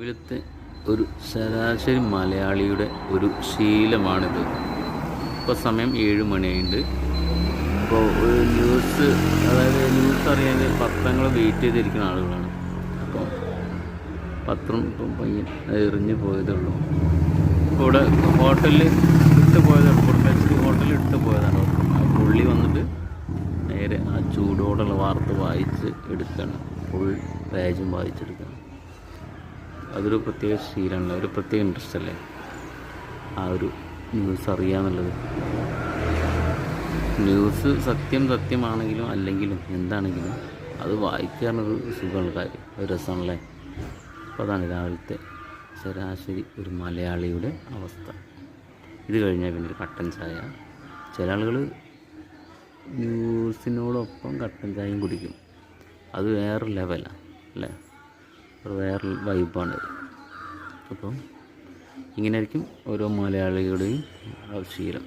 രാവിലത്തെ ഒരു ശരാശരി മലയാളിയുടെ ഒരു ശീലമാണിത്. ഇപ്പോൾ സമയം ഏഴ് മണിയായിട്ടുണ്ട് അപ്പോൾ ഒരു ന്യൂസ് അതായത് ന്യൂസ് അറിയാൻ പത്രങ്ങൾ വെയിറ്റ് ചെയ്തിരിക്കുന്ന ആളുകളാണ്. അപ്പോൾ പത്രം ഇപ്പം പയ്യൻ എറിഞ്ഞു പോയതേ ഉള്ളൂ ഇപ്പോൾ ഇവിടെ ഹോട്ടലിൽ ഇട്ട് പോയതാണ്. കുടുംബശ്രീ ഹോട്ടലിൽ ഇട്ട് പോയതാണ്. പുള്ളി വന്നിട്ട് നേരെ ആ ചൂടോടുള്ള വാർത്ത വായിച്ച് എടുക്കണം. ഫുൾ പേജും വായിച്ചെടുക്കുകയാണ് അതൊരു പ്രത്യേക ശീലമല്ല ഒരു പ്രത്യേക ഇൻട്രസ്റ്റ് അല്ലേ? ആ ഒരു ന്യൂസ് അറിയാന്നുള്ളത്. ന്യൂസ് സത്യം സത്യമാണെങ്കിലും അല്ലെങ്കിലും എന്താണെങ്കിലും അത് വായിക്കാനൊരു സുഖമുള്ള കാര്യം ഒരു രസമാണല്ലേ? അപ്പോൾ അതാണ് രാവിലത്തെ ശരാശരി ഒരു മലയാളിയുടെ അവസ്ഥ. ഇത് കഴിഞ്ഞാൽ പിന്നെ ഒരു കട്ടൻ ചായ. ചില ആളുകൾ ന്യൂസിനോടൊപ്പം കട്ടൻ ചായയും കുടിക്കും. അത് വേറെ ലെവലാണ് അല്ലേ? ഒരു വേറെ വൈബാണ് അപ്പം ഇങ്ങനെയായിരിക്കും ഓരോ മലയാളികളുടെയും ശീലം.